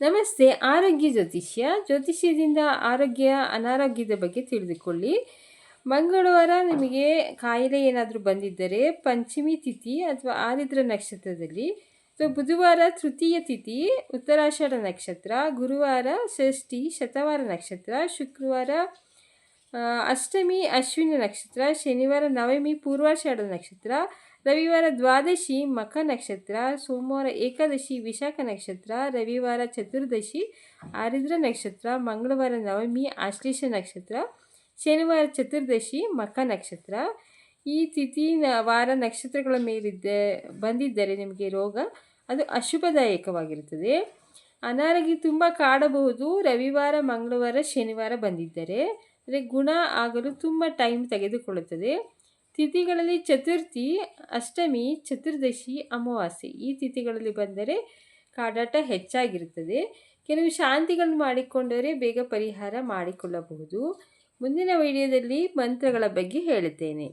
ನಮಸ್ತೆ, ಆರೋಗ್ಯ ಜ್ಯೋತಿಷ್ಯ. ಜ್ಯೋತಿಷ್ಯದಿಂದ ಆರೋಗ್ಯ, ಅನಾರೋಗ್ಯದ ಬಗ್ಗೆ ತಿಳಿದುಕೊಳ್ಳಿ. ಮಂಗಳವಾರ ನಿಮಗೆ ಕಾಯಿಲೆ ಏನಾದರೂ ಬಂದಿದ್ದರೆ ಪಂಚಮಿ ತಿಥಿ ಅಥವಾ ಆರಿದ್ರ ನಕ್ಷತ್ರದಲ್ಲಿ. ಸೊ, ಬುಧವಾರ ತೃತೀಯ ತಿಥಿ, ಉತ್ತರಾಷಾಢ ನಕ್ಷತ್ರ, ಗುರುವಾರ ಷಷ್ಠಿ, ಶತವಾರ ನಕ್ಷತ್ರ, ಶುಕ್ರವಾರ ಅಷ್ಟಮಿ, ಅಶ್ವಿನಿ ನಕ್ಷತ್ರ, ಶನಿವಾರ ನವಮಿ, ಪೂರ್ವಾಷಾಢ ನಕ್ಷತ್ರ, ರವಿವಾರ ದ್ವಾದಶಿ ಮಖ ನಕ್ಷತ್ರ, ಸೋಮವಾರ ಏಕಾದಶಿ, ವಿಶಾಖ ನಕ್ಷತ್ರ, ರವಿವಾರ ಚತುರ್ದಶಿ, ಆರಿದ್ರ ನಕ್ಷತ್ರ, ಮಂಗಳವಾರ ನವಮಿ ಆಶ್ಲೇಷ ನಕ್ಷತ್ರ, ಶನಿವಾರ ಚತುರ್ದಶಿ ಮಖ ನಕ್ಷತ್ರ. ಈ ತಿಥಿ ವಾರ ನಕ್ಷತ್ರಗಳ ಮೇಲಿದ್ದ, ಬಂದಿದ್ದರೆ ನಿಮಗೆ ರೋಗ, ಅದು ಅಶುಭದಾಯಕವಾಗಿರುತ್ತದೆ. ಅನಾರೋಗ್ಯ ತುಂಬ ಕಾಡಬಹುದು. ರವಿವಾರ, ಮಂಗಳವಾರ, ಶನಿವಾರ ಬಂದಿದ್ದರೆ ಅಂದರೆ ಗುಣ ಆಗಲು ತುಂಬ ಟೈಮ್ ತೆಗೆದುಕೊಳ್ಳುತ್ತದೆ. ತಿಥಿಗಳಲ್ಲಿ ಚತುರ್ಥಿ, ಅಷ್ಟಮಿ, ಚತುರ್ದಶಿ, ಅಮಾವಾಸ್ಯೆ ಈ ತಿಥಿಗಳಲ್ಲಿ ಬಂದರೆ ಕಾಡಾಟ ಹೆಚ್ಚಾಗಿರುತ್ತದೆ. ಕೆಲವು ಶಾಂತಿಗಳನ್ನು ಮಾಡಿಕೊಂಡರೆ ಬೇಗ ಪರಿಹಾರ ಮಾಡಿಕೊಳ್ಳಬಹುದು. ಮುಂದಿನ ವಿಡಿಯೋದಲ್ಲಿ ಮಂತ್ರಗಳ ಬಗ್ಗೆ ಹೇಳುತ್ತೇನೆ.